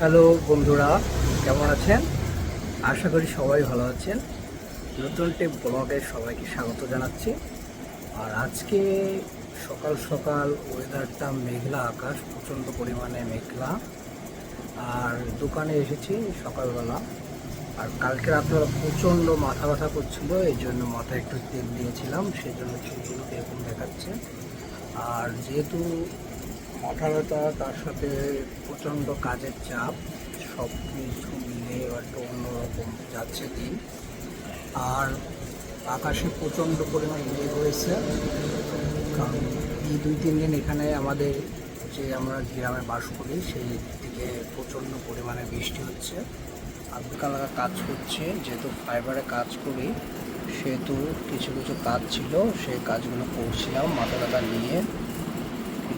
Hello বন্ধুরা, কেমন আছেন? আশা করি সবাই ভালো আছেন। নতুন টিপ ব্লগে সবাইকে স্বাগত জানাচ্ছি। আর আজকে সকাল সকাল ওয়েদারটা মেঘলা আকাশ, প্রচণ্ড পরিমাণে মেঘলা। আর দোকানে এসেছি সকালবেলা। আর কালকে রাত্রে প্রচণ্ড মাথা ব্যথা করছিল, এই জন্য মাথায় একটু তেল দিয়েছিলাম সেই জন্য চুলগুলো এরকম দেখাচ্ছে। আর যেহেতু মাথা তার সাথে প্রচণ্ড কাজের চাপ, সব কিছু মিলে একটু অন্যরকম যাচ্ছে দিন। আর আকাশে প্রচণ্ড পরিমাণ মেঘ হয়েছে। কারণ এই দুই, তিন দিন এখানে আমাদের যে আমরা গ্রামে বাস করি, সেই দিকে প্রচণ্ড পরিমাণে বৃষ্টি হচ্ছে। আব্দুল কালাকা কাজ করছে, যেহেতু ফাইবারে কাজ করি, সেহেতু কিছু কিছু কাজ ছিল, সেই কাজগুলো করছিলাম মাথা ব্যথা নিয়ে।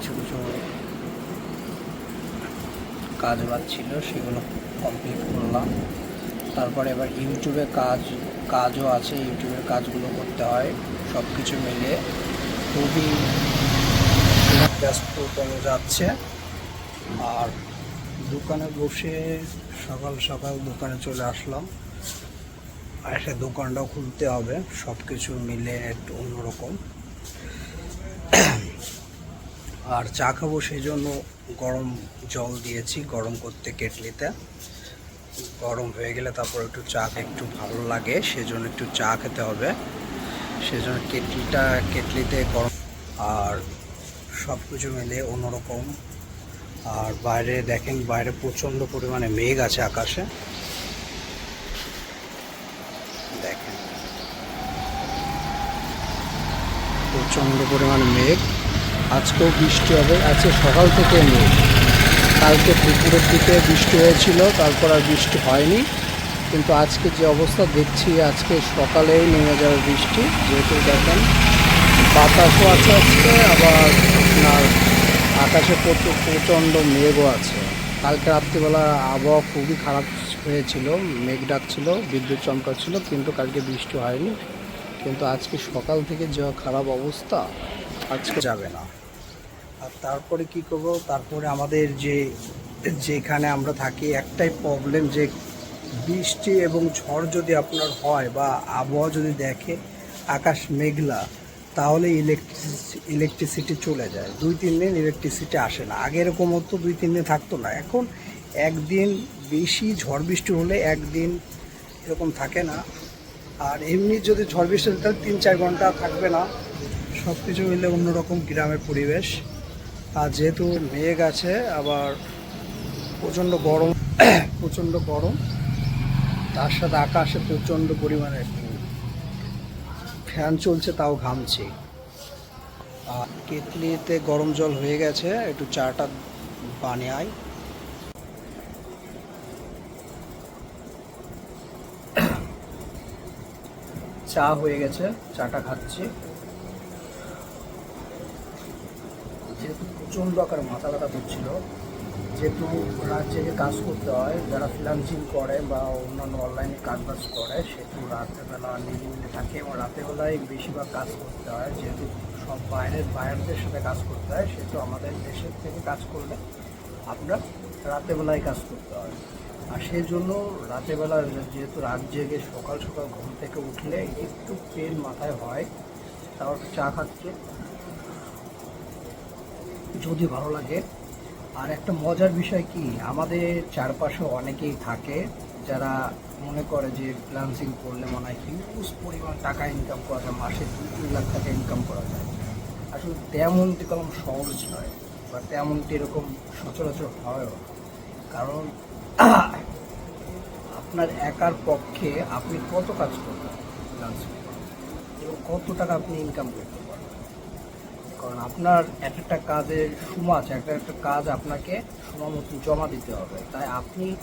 কিছু কিছু কাজ বাজ ছিল, সেগুলো কমপ্লিট করলাম। তারপরে এবার ইউটিউবে কাজ, কাজও আছে, ইউটিউবের কাজগুলো করতে হয় সব কিছু মিলে খুবই ব্যস্ততম যাচ্ছে। আর দোকানে বসে সকাল সকাল দোকানে চলে আসলাম। আর একটা দোকানটাও খুলতে হবে সব কিছু মিলে একটু অন্যরকম। আর চা খাব সেই জন্য গরম জল দিয়েছি, গরম করতে কেটলিতে। গরম হয়ে গেলে তারপর একটু চা একটু ভালো লাগে সেজন্য একটু চা খেতে হবে। সেজন্য কেটলিটা, কেটলিতে গরম আর সব কিছু মিলে অন্যরকম। আর বাইরে দেখেন, বাইরে প্রচণ্ড পরিমাণে মেঘ আছে আকাশে। দেখেন। প্রচণ্ড পরিমাণে মেঘ। আজকেও বৃষ্টি হবে, আজকে সকাল থেকে মেঘ কালকে দুপুরের দিকে বৃষ্টি হয়েছিল, তারপর আর বৃষ্টি হয়নি। কিন্তু আজকে যে অবস্থা দেখছি, আজকে সকালেই নেমে যাবে বৃষ্টি, যেহেতু দেখেন বাতাসও আছে আজকে, আবার আপনার আকাশে প্রচুর, প্রচণ্ড মেঘও আছে। কালকে রাত্রিবেলা আবহাওয়া খুবই খারাপ হয়েছিল, মেঘ ডাকছিল, বিদ্যুৎ চমকাচ্ছিল, কিন্তু কালকে বৃষ্টি হয়নি। কিন্তু আজকে সকাল থেকে যা খারাপ অবস্থা, আজকে যাবে না। আর তারপরে কি করব? তারপরে আমাদের যে, যেখানে আমরা থাকি, একটাই প্রবলেম যে বৃষ্টি এবং ঝড় যদি আপনার হয় বা আবহাওয়া যদি দেখে আকাশ মেঘলা, তাহলে ইলেকট্রিসিটি ইলেকট্রিসিটি চলে যায়। দুই, তিন দিন ইলেকট্রিসিটি আসে না। আগে এরকম হতো দুই, তিন দিন থাকতো না। এখন একদিন বেশি ঝড় বৃষ্টি হলে একদিন এরকম থাকে না। আর এমনি যদি ঝড় বৃষ্টি হলে তাহলে তিন, চার ঘণ্টা থাকবে না। সব কিছু মিলে অন্যরকম গ্রামের পরিবেশ। আর যেহেতু মেঘ আছে, আবার প্রচণ্ড গরম প্রচণ্ড গরম, তার সাথে আকাশে প্রচণ্ড পরিমাণে ফ্যান চলছে, তাও ঘামছি। আর কেটলিতে গরম জল হয়ে গেছে, একটু চাটা বানিয়ে চা হয়ে গেছে, চাটা খাচ্ছি যেহেতু প্রচণ্ড আকার মাথা ব্যথা করছিল। যেহেতু রাত জেগে কাজ করতে হয়, যারা ফ্রিলান্সিং করে বা অন্যান্য অনলাইনে কাজ বাজ করে, সেহেতু রাত্রেবেলা নিরিবিলি থাকে এবং রাতেরবেলায় বেশিরভাগ কাজ করতে হয়। যেহেতু সব বাইরের বাইরের সাথে কাজ করতে হয়, সেহেতু আমাদের দেশের থেকে কাজ করলে আপনার রাতেরবেলায় কাজ করতে হয়। আর সেই জন্য রাতেরবেলা যেহেতু রাত জেগে সকাল সকাল ঘুম থেকে উঠলে একটু পেন মাথায় হয়, তাও চা খাচ্ছে। যদি ভালো লাগে। আর একটা মজার বিষয় কি, আমাদের চারপাশে অনেকেই থাকে যারা মনে করে যে ফ্রিলান্সিং করলে মনে হয় হিউজ পরিমাণ টাকা ইনকাম করা যায়, মাসে দুই তিন লাখ টাকা ইনকাম করা যায়। আসলে তেমনটি কোনো সহজ নয়, বা তেমনটি এরকম সচরাচর হয়ও কারণ আপনার একার পক্ষে আপনি কত কাজ করবেন ফ্রিলান্সিং এবং কত টাকা আপনি ইনকাম করতে পারবেন? কারণ আপনার এক একটা কাজের সময় আছে একটা একটা কাজ আপনাকে সময় মতো জমা দিতে হবে। তাই আপনি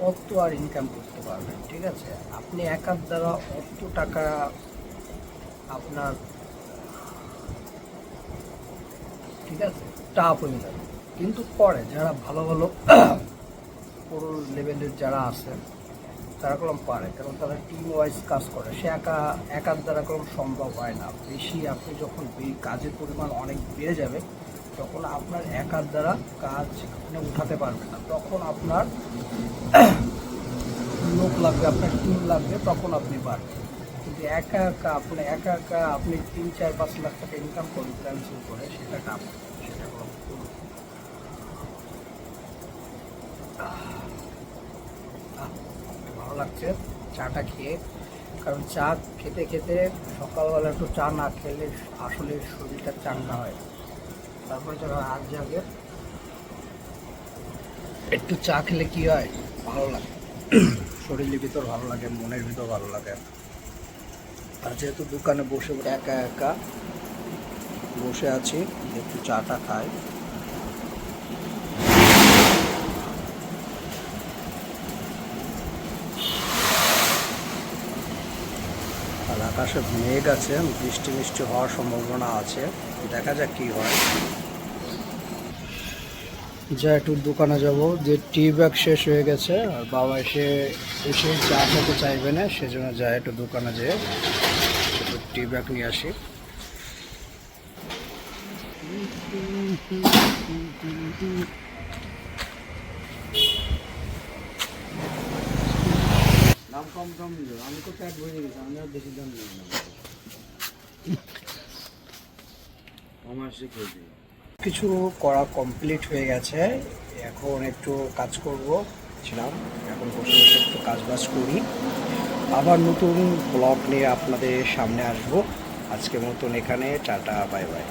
কত আর ইনকাম করতে পারবেন, ঠিক আছে? আপনি একার দ্বারা অত টাকা আপনার, ঠিক আছে? টাপ হয়ে যাবে। কিন্তু পরে যারা ভালো ভালো পুরো লেভেলের যারা আছে তারা কলম পারে, কারণ তারা টিম ওয়াইজ কাজ করে। সে একা একার দ্বারা কলম সম্ভব হয় না। বেশি আপনি যখন কাজের পরিমাণ অনেক বেড়ে যাবে, তখন আপনার একার দ্বারা কাজ আপনি উঠাতে পারবেন না। তখন আপনার লোক লাগবে, আপনার টিম লাগবে, তখন আপনি পারবেন কিন্তু একা একা আপনি, একা একা আপনি তিন, চার, পাঁচ লাখ টাকা ইনকাম করুন ক্যান্সেল করে, সেটা কাম লাগছে চাটা খেয়ে। কারণ চা খেতে খেতে সকালবেলা একটু চা না খেলে আসলে শরীরটা চাঙ্গা হয়। তারপরে যখন আজ জাগে একটু চা খেলে কি হয়? ভালো লাগে। শরীরের ভিতর ভালো লাগে, মনের ভিতর ভালো লাগে। আর যেহেতু দোকানে বসে একা একা বসে আছি, একটু চাটা খাই। আর আকাশে মেঘ আছে বৃষ্টি মিষ্টি হওয়ার সম্ভাবনা আছে। দেখা যাক কি হয়। যা একটু দোকানে যাব। যে টি ব্যাগ শেষ হয়ে গেছে, আর বাবা এসে এসে চা খেতে চাইবে না, সেজন্য যা একটু দোকানে যেয়ে একটু টি ব্যাগ নিয়ে আসি। দাম কম কম নিল আমি তো প্যাট ভরে গেছি, আমি আর বেশি দাম নিই না। আমার খেয়ে কিছু করা কমপ্লিট হয়ে গেছে। এখন একটু কাজ করব। ছিলাম, এখন বসে বসে একটু কাজ বাজ করি। আবার নতুন ব্লগ নিয়ে আপনাদের সামনে আসব। আজকের মতন এখানে, টাটা বাই বাই